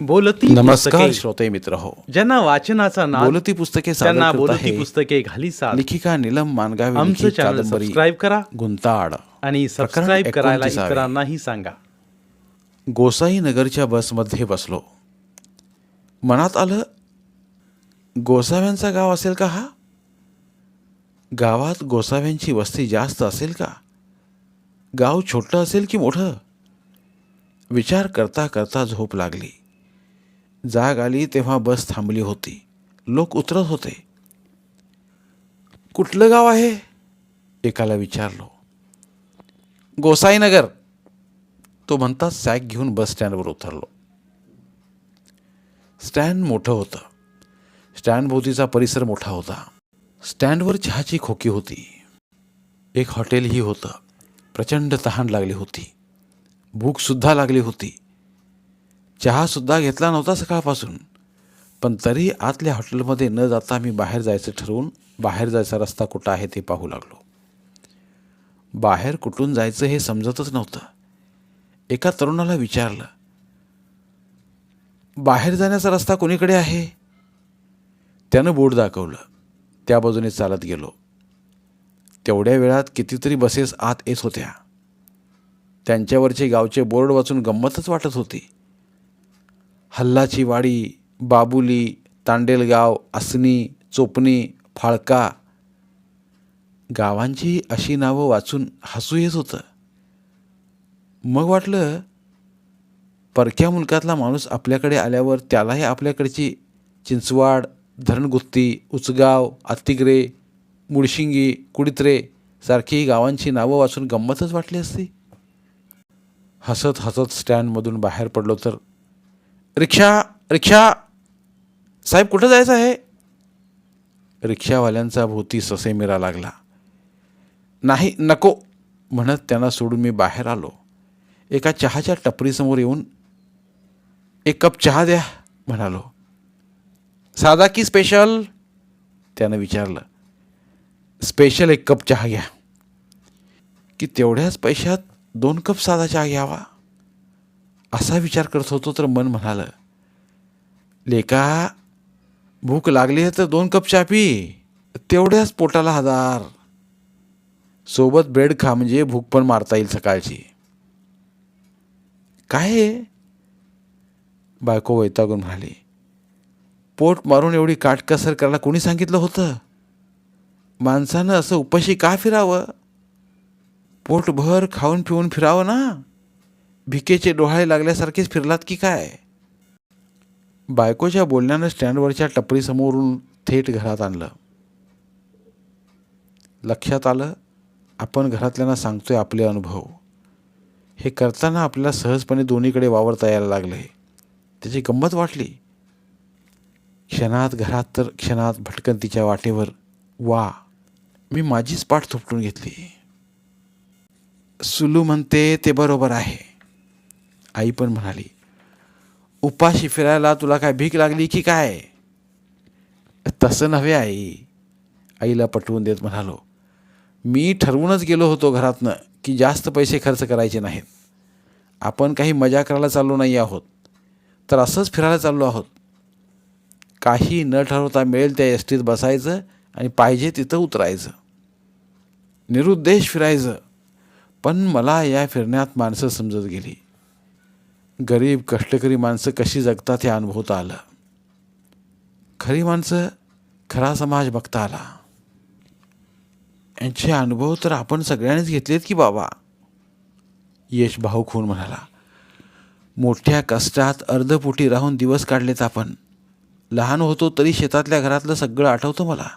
बोलती नमस्कार श्रोते मित्र हो. ज्यांना वाचनाचा नाद बोलती पुस्तके त्यांना बोलती पुस्तके घाली लेखिका नीलम मानगावे आमचं चॅनल सबस्क्राईब करा गुंताड. आणि सबस्क्राईब करायला 29 आहे. इतरांनाही सांगा. गोसाई नगरच्या बसमध्ये बसलो. मनात आलं गोसाव्यांचा गाव असेल का हा? गावात गोसाव्यांची वस्ती जास्त असेल का? गाव छोटं असेल की मोठं? विचार करता करता झोप लागली. जाग आली तेव्हा बस थांबली होती. लोक उतरत होते. कुठलं गाव आहे? एकाला विचारलो. गोसाईनगर. तो म्हणता सॅक घेऊन बस स्टँडवर उतरलो. स्टँड मोठं होतं. स्टँडभोवतीचा परिसर मोठा होता. स्टँडवर चहाची खोकी होती. एक हॉटेलही होतं. प्रचंड तहान लागली होती. भूकसुद्धा लागली होती. चहासुद्धा घेतला नव्हता सकाळपासून. पण तरी आतल्या हॉटेलमध्ये न जाता मी बाहेर जायचं ठरवून बाहेर जायचा रस्ता कुठं आहे ते पाहू लागलो. बाहेर कुठून जायचं हे समजतच नव्हतं. एका तरुणाला विचारलं बाहेर जाण्याचा रस्ता कोणीकडे आहे? त्यानं बोर्ड दाखवलं. त्या बाजूने चालत गेलो. तेवढ्या वेळात कितीतरी बसेस आत येत होत्या. त्यांच्यावरचे गावचे बोर्ड वाचून गंमतच वाटत होती. हल्लाची वाडी बाबुली तांडेलगाव आसनी चोपणी फाळका. गावांची अशी नावं वाचून हसू येत होतं. मग वाटलं परक्या मुलकातला माणूस आपल्याकडे आल्यावर त्यालाही आपल्याकडची चिंचवाड धरणगुत्ती उचगाव आत्तिग्रे मुळशिंगी कुडित्रे सारखी गावांची नावं वाचून गंमतच वाटली असती. हसत हसत स्टँडमधून बाहेर पडलो तर रिक्षा रिक्षा. साहेब कुठं जायचं आहे? रिक्षावाल्यांचा भोवती ससे मिरा लागला. नाही नको म्हणत त्यांना सोडून मी बाहेर आलो. एका चहाच्या टपरीसमोर येऊन एक कप चहा द्या म्हणालो. साधा की स्पेशल त्यानं विचारलं. स्पेशल एक कप चहा घ्या. की तेवढ्याच पैशात दोन कप साधा चहा घ्यावा? असा विचार करत होतो तर मन म्हणालं लेका भूक लागली आहे तर दोन कप चहा पी. तेवढ्याच पोटाला हजार. सोबत ब्रेड खा म्हणजे भूक पण मारता येईल सकाळची. काय बायको वैतागून म्हणाली पोट मारून एवढी काटकसर करायला कोणी सांगितलं होतं? माणसानं असं उपाशी का फिरावं? पोटभर खाऊन पिऊन फिरावं ना? भिकेचे डोहाळे लागल्यासारखेच फिरलात की काय? बायकोच्या बोलण्यानं स्टँडवरच्या टपरीसमोरून थेट घरात आणलं. लक्षात आलं आपण घरातल्यांना सांगतोय आपले अनुभव. हे करताना आपल्याला सहजपणे दोन्हीकडे वावरता यायला लागले. त्याची गंमत वाटली. क्षणात घरात तर क्षणात भटकंतीच्या वाटेवर वा मी माझीच पाठ थोपटून घेतली. सुलू म्हणते ते बरोबर आहे. आई पण म्हणाली उपाशी फिरायला तुला काय भीक लागली की काय? तसं नव्हे आई. आईला पटवून देत म्हणालो मी ठरवूनच गेलो होतो घरातनं की जास्त पैसे खर्च करायचे नाहीत. आपण काही मजा करायला चाललो नाही आहोत तर असंच फिरायला चाललो आहोत. काही न ठरवता मिळेल त्या एसटीत बसायचं आणि पाहिजे तिथं उतरायचं. निरुद्देश फिरायचं पण मला या फिरण्यात माणसं समजत गेली. गरीब कष्टकरी माणसं कशी जगतात हे अनुभवता आलं. खरी माणसं खरा समाज बघता आला. यांचे अनुभव तर आपण सगळ्यांनीच घेतलेत की बाबा. यश भाऊ खून म्हणाला. मोठ्या कष्टात अर्धपोटी राहून दिवस काढलेत आपण. लहान होतो तरी शेतातल्या घरातलं सगळं आठवतं मला.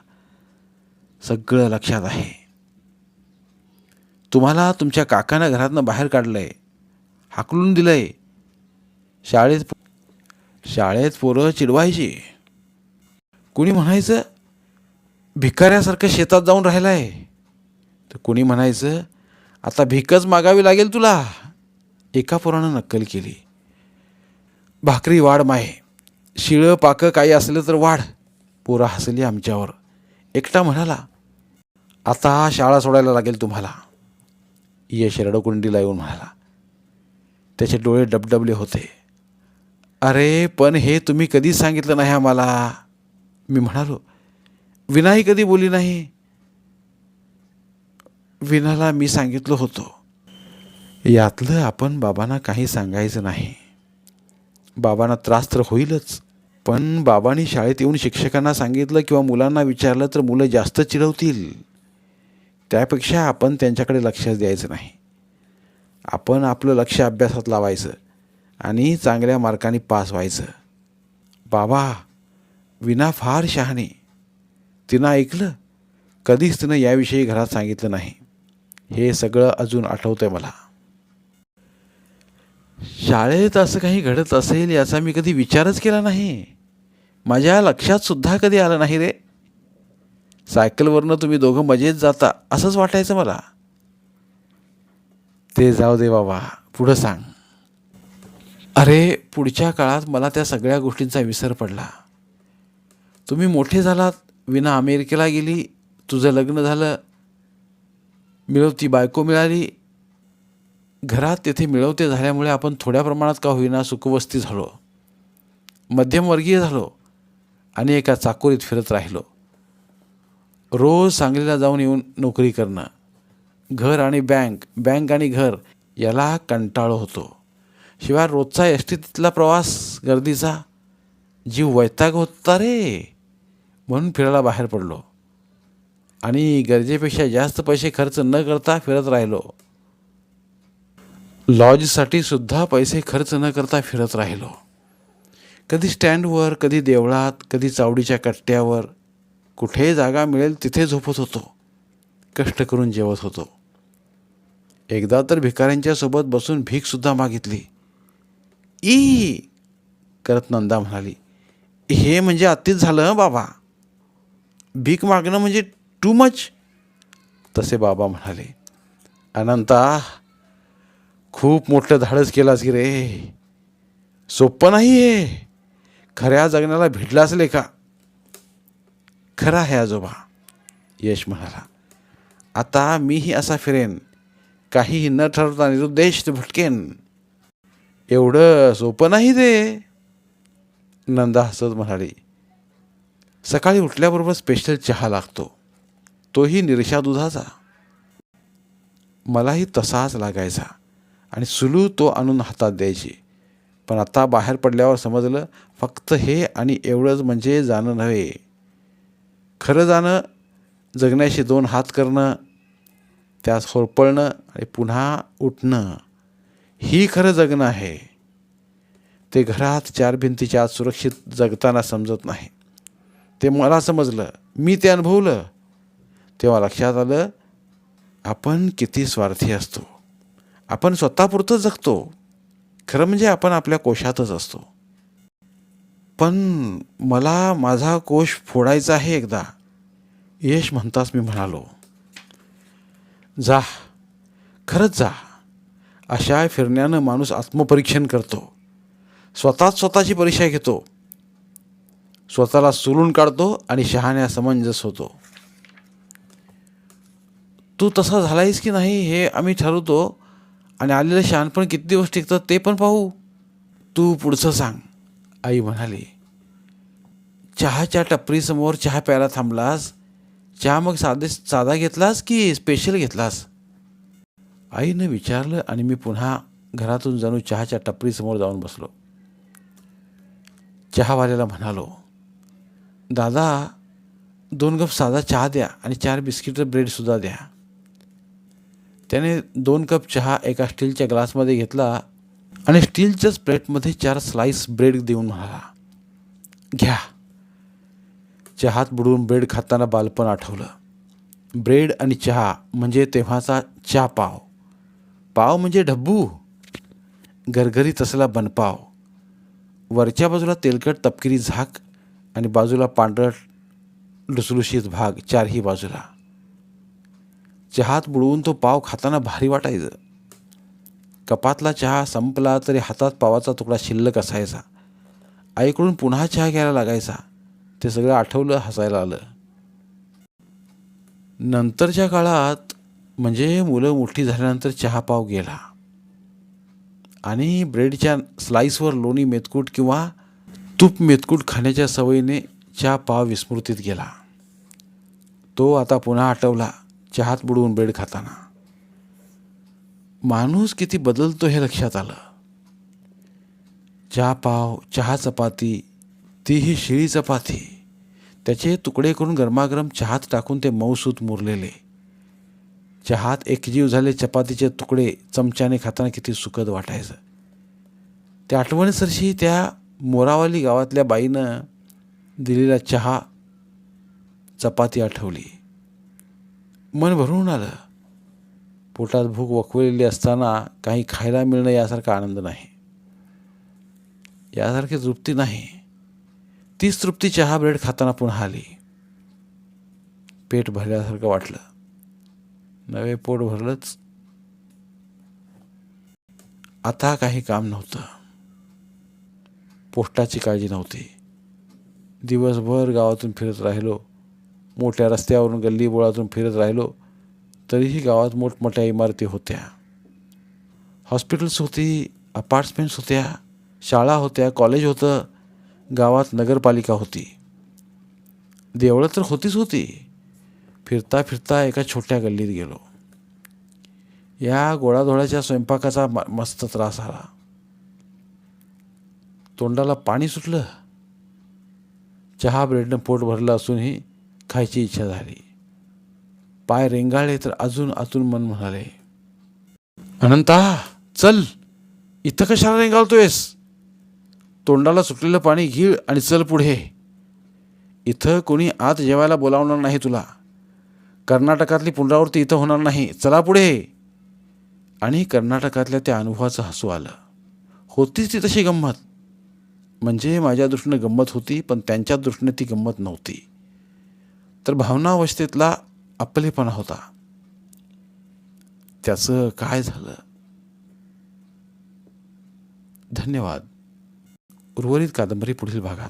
सगळं लक्षात आहे. तुम्हाला तुमच्या काकानं घरातनं बाहेर काढलं आहे हाकलून दिलं आहे शाळेत शाळेत पोरं चिडवायची. कुणी म्हणायचं भिकाऱ्यासारखं शेतात जाऊन राहिलाय. तर कुणी म्हणायचं आता भिकच मागावी लागेल तुला. एका पोरानं नक्कल केली. भाकरी वाढ माये. शिळं पाकं काही असलं तर वाढ. पोरं हसली आमच्यावर. एकटा म्हणाला आता शाळा सोडायला लागेल तुम्हाला. यश रडकुंडीला येऊन म्हणाला. त्याचे डोळे डबडबले होते. अरे पण हे तुम्ही कधीच सांगितलं नाही आम्हाला. मी म्हणालो विनाही कधी बोली नाही. विनाला मी सांगितलं होतो. यातलं आपण बाबांना काही सांगायचं नाही. बाबांना त्रास तर होईलच पण बाबांनी शाळेत येऊन शिक्षकांना सांगितलं किंवा मुलांना विचारलं तर मुलं जास्त चिडवतील. त्यापेक्षा आपण त्यांच्याकडे लक्ष द्यायचं नाही. आपण आपलं लक्ष अभ्यासात लावायचं. आणि चांगल्या मार्काने पास व्हायचं. बाबा विना फार शहाणे. तिनं ऐकलं? कधीच तिनं याविषयी घरात सांगितलं नाही. हे सगळं अजून आठवतं आहे मला. शाळेत असं काही घडत असेल याचा मी कधी विचारच केला नाही. माझ्या लक्षातसुद्धा कधी आलं नाही रे. सायकलवरनं तुम्ही दोघं मजेत जाता असंच वाटायचं मला. ते जाऊ दे बाबा पुढं सांग. अरे पुढच्या काळात मला त्या सगळ्या गोष्टींचा विसर पडला. तुम्ही मोठे झालात विना अमेरिकेला गेली तुझं लग्न झालं मिळवती बायको मिळाली घरात तेथे मिळवते झाल्यामुळे आपण थोड्या प्रमाणात का होईना सुखवस्ती झालो. मध्यमवर्गीय झालो आणि एका चाकोरीत फिरत राहिलो. रोज सांगलीला जाऊन येऊन नोकरी करणं घर आणि बँक बँक आणि घर याला कंटाळो होतो. शिवाय रोजचा एस टीतला प्रवास गर्दीचा जीव वैताग होता रे म्हणून फिरायला बाहेर पडलो. आणि गरजेपेक्षा जास्त पैसे खर्च न करता फिरत राहिलो. लॉजसाठी सुद्धा पैसे खर्च न करता फिरत राहिलो. कधी स्टँडवर कधी देवळात कधी चावडीच्या कट्ट्यावर. कुठे जागा मिळेल तिथे झोपत होतो. कष्ट करून जेवत होतो. एकदा तर भिकाऱ्यांच्यासोबत बसून भीकसुद्धा मागितली. ई करत नंदा म्हणाली हे म्हणजे अतिच झालं बाबा. भीक मागणं म्हणजे टू मच तसे बाबा म्हणाले अनंता खूप मोठं धाडस केलास की रे. सोपं नाही हे खऱ्या जगण्याला भेटला लेखा का खरा आहे आजोबा यश म्हणाला. आता मीही असा फिरेन. काहीही न ठरवता निरुद्देश भटकेन. एवढं सोपं नाही ते नंदा हसत म्हणाली सकाळी उठल्याबरोबर स्पेशल चहा लागतो. तोही निरशा दुधाचा मलाही तसाच लागायचा आणि सुलू तो आणून हातात द्यायची. पण आता बाहेर पडल्यावर समजलं फक्त हे आणि एवढंच म्हणजे जाणं नव्हे. खरं जाणं जगण्याशी दोन हात करणं त्यास होरपळणं आणि पुन्हा उठणं. ही खरं जगणं आहे. ते घरात चार भिंतीच्या आत सुरक्षित जगताना समजत नाही. ते मला समजलं मी ते अनुभवलं. तेव्हा लक्षात आलं आपण किती स्वार्थी असतो. आपण स्वतःपुरतं जगतो. खरं म्हणजे आपण आपल्या कोशातच असतो. पण मला माझा कोश फोडायचा आहे एकदा. यश म्हणताच मी म्हणालो जा खरंच जा. अशा फिरण्यानं माणूस आत्मपरीक्षण करतो. स्वतःच स्वतःची परीक्षा घेतो. स्वतःला सुलून काढतो आणि शहाण्या समंजस होतो. तू तसा झालायस की नाही हे आम्ही ठरवतो आणि आलेलं शहाणपण किती दिवस टिकतं ते पण पाहू. तू पुढचं सांग आई म्हणाली. चहाच्या टपरीसमोर चहा प्यायला थांबलास? चहा मग साधे साधा घेतलास की स्पेशल घेतलास? आईनं विचारलं आणि मी पुन्हा घरातून जाणू चहाच्या टपरीसमोर जाऊन बसलो. चहावाल्याला म्हणालो दादा दोन कप साधा चहा द्या आणि चार बिस्किट ब्रेडसुद्धा द्या. त्याने दोन कप चहा एका स्टीलच्या ग्लासमध्ये घेतला आणि स्टीलच्याच प्लेटमध्ये चार स्लाईस ब्रेड देऊन म्हणाला घ्या. चहात बुडवून ब्रेड खाताना बालपण आठवलं. ब्रेड आणि चहा म्हणजे तेव्हाचा चहा पाव. पाव म्हणजे ढब्बू. गरगरीत तसला बनपाव. वरच्या बाजूला तेलकट तपकिरी झाक आणि बाजूला पांढरट लुसलुशीत भाग चारही बाजूला. चहात बुडवून तो पाव खाताना भारी वाटायचं. कपातला चहा संपला तरी हातात पावाचा तुकडा शिल्लक असायचा. आईकडून पुन्हा चहा घ्यायला लागायचा. ते सगळं आठवलं हसायला आलं. नंतरच्या काळात म्हणजे मुलं मोठी झाल्यानंतर चहा पाव गेला. आणि ब्रेडच्या स्लाईसवर लोणी मेतकूट किंवा तूप मेतकूट खाण्याच्या सवयीने चहा पाव विस्मृतीत गेला. तो आता पुन्हा आठवला चहात बुडवून ब्रेड खाताना. माणूस किती बदलतो हे लक्षात आलं. चहा पाव चहा चपाती तीही शिळी चपाती त्याचे तुकडे करून गरमागरम चहात टाकून ते मऊसूत मुरलेले. चहात एकजीव झाले चपातीचे तुकडे चमच्याने खाताना किती सुखद वाटायचं. त्या आठवणीसरशी त्या मोरावाली गावातल्या बाईनं दिलेला चहा चपाती आठवली. मन भरून आलं. पोटात भूक वखवलेली असताना काही खायला मिळणं यासारखा आनंद नाही. यासारखी तृप्ती नाही. तीच तृप्ती चहा ब्रेड खाताना पुन्हा आली. पेट भरल्यासारखं वाटलं. नवे पोट भरलंच. आता काही काम नव्हतं. पोस्टाची काळजी नव्हती. दिवसभर गावातून फिरत राहिलो. मोठ्या रस्त्यावरून गल्ली बोळातून फिरत राहिलो. तरीही गावात मोठमोठ्या इमारती होत्या. हॉस्पिटल्स होती अपार्टमेंट्स होत्या शाळा होत्या कॉलेज होतं. गावात नगरपालिका होती. देवळं तर होतीच होती. फिरता फिरता एका छोट्या गल्लीत गेलो. या गोळाधोळ्याच्या स्वयंपाकाचा म- मस्त त्रास आला तोंडाला पाणी सुटलं. चहा ब्रेडनं पोट भरलं असूनही खायची इच्छा झाली. पाय रेंगाळले तर अजून आतून मन म्हणाले अनंता चल. इथं कशाला रेंगाळतोयस? तोंडाला सुटलेलं पाणी घीळ आणि चल पुढे. इथं कोणी आत जेवायला बोलावणार नाही तुला. कर्नाटकातली पुनरावृत्ती इथं होणार नाही. चला पुढे. आणि कर्नाटकातल्या त्या अनुभवाचं हसू आलं. होतीच ती तशी गंमत. म्हणजे माझ्या दृष्टीनं गंमत होती पण त्यांच्या दृष्टीने ती गंमत नव्हती. तर भावनावस्थेतला आपलेपणा होता. त्याचं काय झालं? धन्यवाद. उर्वरित कादंबरी पुढील भागात.